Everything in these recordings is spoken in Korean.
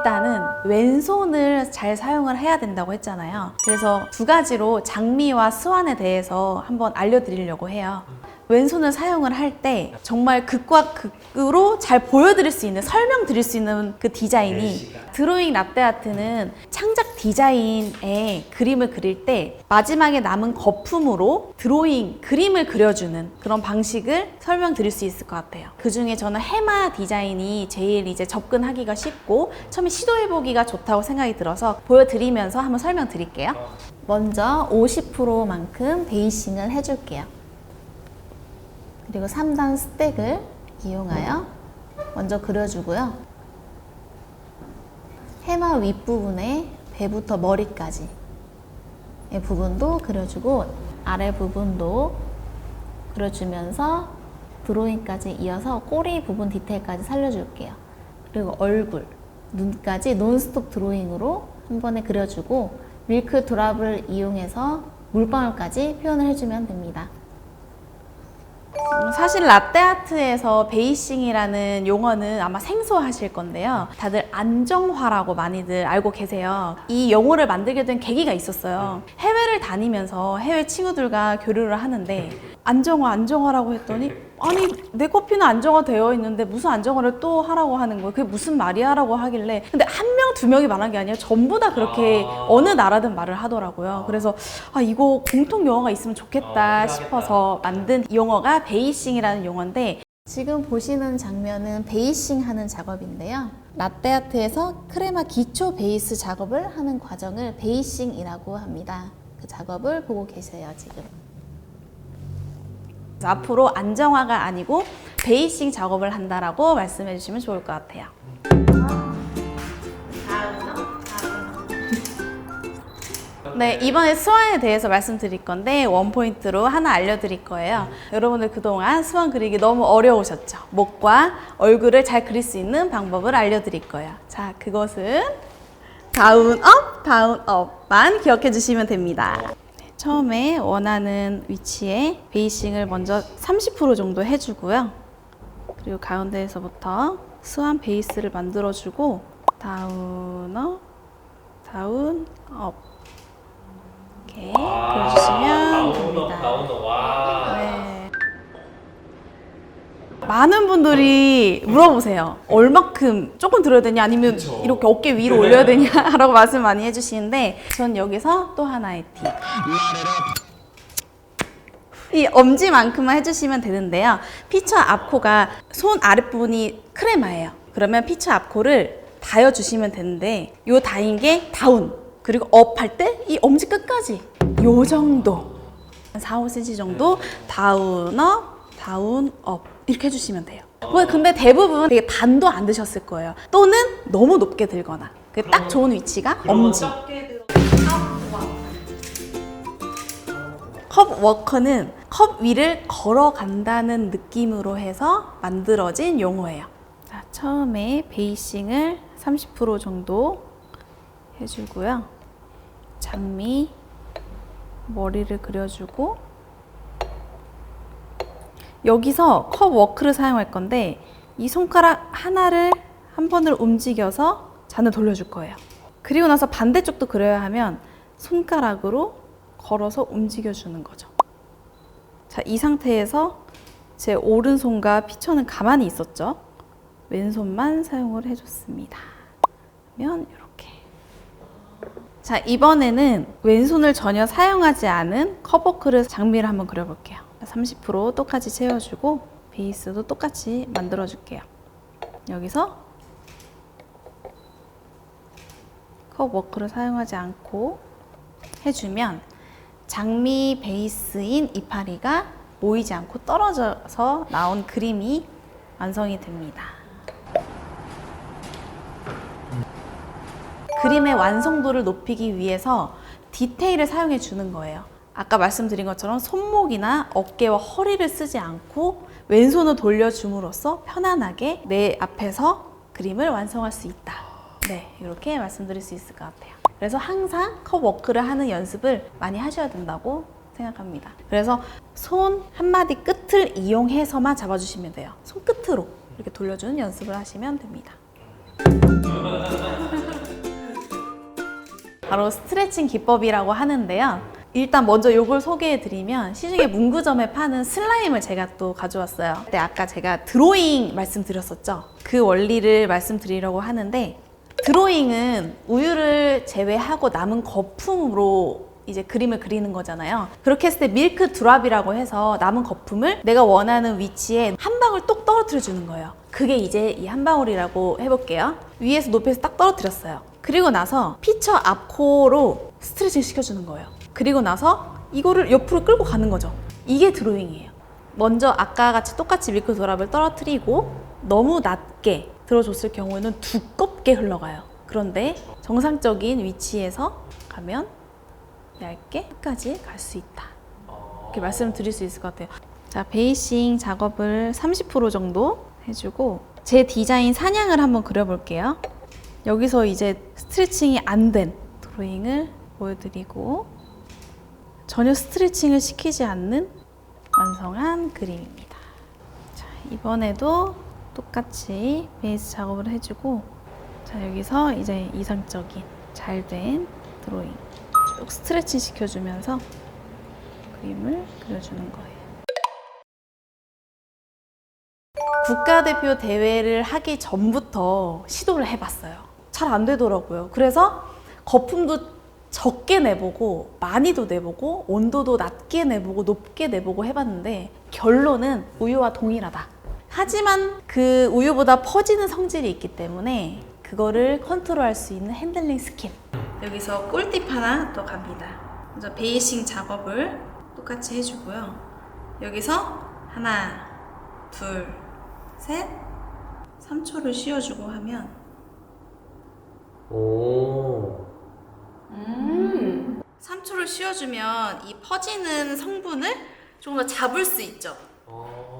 일단은 왼손을 잘 사용을 해야 된다고 했잖아요. 그래서 두 가지로 장미와 스완에 대해서 한번 알려드리려고 해요. 왼손을 사용을 할 때 정말 극과 극으로 잘 보여드릴 수 있는 설명드릴 수 있는 그 디자인이 드로잉 라떼 아트는 창작 디자인에 그림을 그릴 때 마지막에 남은 거품으로 드로잉 그림을 그려주는 그런 방식을 설명드릴 수 있을 것 같아요. 그 중에 저는 해마 디자인이 제일 이제 접근하기가 쉽고 처음에 시도해보기가 좋다고 생각이 들어서 보여드리면서 한번 설명드릴게요. 먼저 50%만큼 베이싱을 해줄게요. 그리고 3단 스택을 이용하여 먼저 그려주고요. 해마 윗부분에 배부터 머리까지 이 부분도 그려주고 아래 부분도 그려주면서 드로잉까지 이어서 꼬리 부분 디테일까지 살려줄게요. 그리고 얼굴, 눈까지 논스톱 드로잉으로 한 번에 그려주고 밀크 드랍을 이용해서 물방울까지 표현을 해주면 됩니다. 음, 사실 라떼아트에서 베이싱이라는 용어는 아마 생소하실 건데요. 다들 안정화라고 많이들 알고 계세요. 이 용어를 만들게 된 계기가 있었어요. 해외를 다니면서 해외 친구들과 교류를 하는데 안정화, 안정화라고 했더니 아니 내 커피는 안정화 되어 있는데 무슨 안정화를 또 하라고 하는 거예요. 그게 무슨 말이야라고 하길래 근데 한 명, 두 명이 말한 게 아니라 전부 다 그렇게 아. 어느 나라든 말을 하더라고요. 그래서 아 이거 공통 용어가 있으면 좋겠다 어. 싶어서 만든 용어가 베이싱이라는 용어인데 지금 보시는 장면은 베이싱 하는 작업인데요. 라떼아트에서 크레마 기초 베이스 작업을 하는 과정을 베이싱이라고 합니다. 그 작업을 보고 계세요, 지금. 앞으로 안정화가 아니고 베이싱 작업을 한다라고 말씀해 주시면 좋을 것 같아요. 네, 이번에 스완에 대해서 말씀드릴 건데 원포인트로 하나 알려드릴 거예요. 여러분들 그동안 스완 그리기 너무 어려우셨죠? 목과 얼굴을 잘 그릴 수 있는 방법을 알려드릴 거예요. 자, 그것은 다운 업, 다운 업만 기억해 주시면 됩니다. 네, 처음에 원하는 위치에 베이싱을 먼저 30% 정도 해주고요. 그리고 가운데에서부터 스완 베이스를 만들어주고 다운 업, 다운 업 이렇게 그려주시면 됩니다. 네. 많은 분들이 물어보세요. 얼마큼 조금 들어야 되냐 아니면 그쵸. 이렇게 어깨 위로 올려야 되냐라고 말씀 많이 해주시는데 전 여기서 또 하나의 팁. 이 엄지만큼만 해주시면 되는데요. 피처 앞코가 손 아랫부분이 크레마예요. 그러면 피처 앞코를 다여주시면 되는데 요 다인 게 다운 그리고 업 할 때 이 엄지 끝까지 요 정도 한 4, 5cm 정도 다운 업, 다운 업 이렇게 해주시면 돼요. 뭐 근데 대부분 되게 반도 안 드셨을 거예요. 또는 너무 높게 들거나 그 딱 좋은 위치가 엄지. 컵 워커는 컵 위를 걸어간다는 느낌으로 해서 만들어진 용어예요. 자, 처음에 베이싱을 30% 정도 해주고요. 장미 머리를 그려주고 여기서 컵 워크를 사용할 건데 이 손가락 하나를 한 번을 움직여서 잔을 돌려줄 거예요. 그리고 나서 반대쪽도 그려야 하면 손가락으로 걸어서 움직여주는 거죠. 자, 이 상태에서 제 오른손과 피처는 가만히 있었죠. 왼손만 사용을 해줬습니다. 그러면 이렇게. 자, 이번에는 왼손을 전혀 사용하지 않은 커버크를 장미를 한번 그려볼게요. 30% 똑같이 채워주고 베이스도 똑같이 만들어 줄게요. 여기서 컵 워크를 사용하지 않고 해주면 장미 베이스인 이파리가 모이지 않고 떨어져서 나온 그림이 완성이 됩니다. 그림의 완성도를 높이기 위해서 디테일을 사용해 주는 거예요. 아까 말씀드린 것처럼 손목이나 어깨와 허리를 쓰지 않고 왼손을 돌려줌으로써 편안하게 내 앞에서 그림을 완성할 수 있다. 네, 이렇게 말씀드릴 수 있을 것 같아요. 그래서 항상 컵 워크를 하는 연습을 많이 하셔야 된다고 생각합니다. 그래서 손 한마디 끝을 이용해서만 잡아주시면 돼요. 손끝으로 이렇게 돌려주는 연습을 하시면 됩니다. 바로 스트레칭 기법이라고 하는데요. 일단 먼저 이걸 소개해 드리면 시중에 문구점에 파는 슬라임을 제가 또 가져왔어요. 근데 아까 제가 드로잉 말씀드렸었죠. 그 원리를 말씀드리려고 하는데 드로잉은 우유를 제외하고 남은 거품으로 이제 그림을 그리는 거잖아요. 그렇게 했을 때 밀크 드랍이라고 해서 남은 거품을 내가 원하는 위치에 한 방울 똑 떨어뜨려 주는 거예요. 그게 이제 이 한 방울이라고 해볼게요. 위에서 높이에서 딱 떨어뜨렸어요. 그리고 나서 피처 앞코로 스트레칭 시켜주는 거예요. 그리고 나서 이거를 옆으로 끌고 가는 거죠. 이게 드로잉이에요. 먼저 아까 같이 똑같이 밀크 드랍을 떨어뜨리고 너무 낮게 들어줬을 경우에는 두껍게 흘러가요. 그런데 정상적인 위치에서 가면 얇게 끝까지 갈 수 있다. 이렇게 말씀을 드릴 수 있을 것 같아요. 자, 베이싱 작업을 30% 정도 해주고 제 디자인 사냥을 한번 그려볼게요. 여기서 이제 스트레칭이 안 된 드로잉을 보여드리고 전혀 스트레칭을 시키지 않는 완성한 그림입니다. 자, 이번에도 똑같이 베이스 작업을 해주고 자, 여기서 이제 이상적인 잘 된 드로잉 쭉 스트레칭 시켜주면서 그림을 그려주는 거예요. 국가대표 대회를 하기 전부터 시도를 해봤어요. 잘 안 되더라고요. 그래서 거품도 적게 내보고 많이도 내보고 온도도 낮게 내보고 높게 내보고 해봤는데 결론은 우유와 동일하다. 하지만 그 우유보다 퍼지는 성질이 있기 때문에 그거를 컨트롤할 수 있는 핸들링 스킬. 여기서 꿀팁 하나 더 갑니다. 먼저 베이싱 작업을 똑같이 해주고요. 여기서 하나, 둘, 셋, 3초를 쉬어주고 하면 오. 3초를 쉬어주면 이 퍼지는 성분을 조금 더 잡을 수 있죠. 어.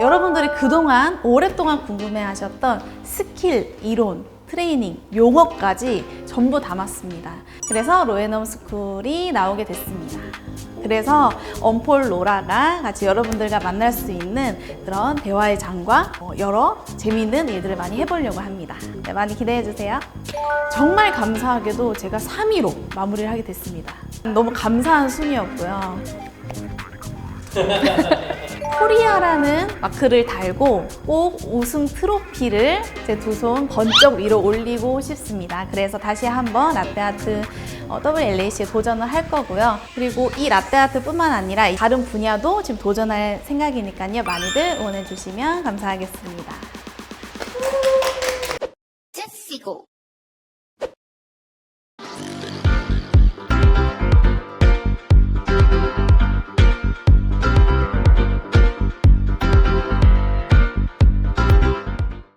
여러분들이 그동안 오랫동안 궁금해하셨던 스킬, 이론, 트레이닝, 용어까지 전부 담았습니다. 그래서 로에넘 스쿨이 나오게 됐습니다. 그래서 언폴 로라가 같이 여러분들과 만날 수 있는 그런 대화의 장과 어, 여러 재미있는 일들을 많이 해보려고 합니다. 네, 많이 기대해 주세요. 정말 감사하게도 제가 3위로 마무리를 하게 됐습니다. 너무 감사한 순이었고요. 코리아라는 마크를 달고 꼭 우승 트로피를 제 두 손 번쩍 위로 올리고 싶습니다. 그래서 다시 한번 라떼아트 어, WLAC에 도전을 할 거고요. 그리고 이 라떼아트뿐만 아니라 다른 분야도 지금 도전할 생각이니까요. 많이들 응원해 주시면 감사하겠습니다.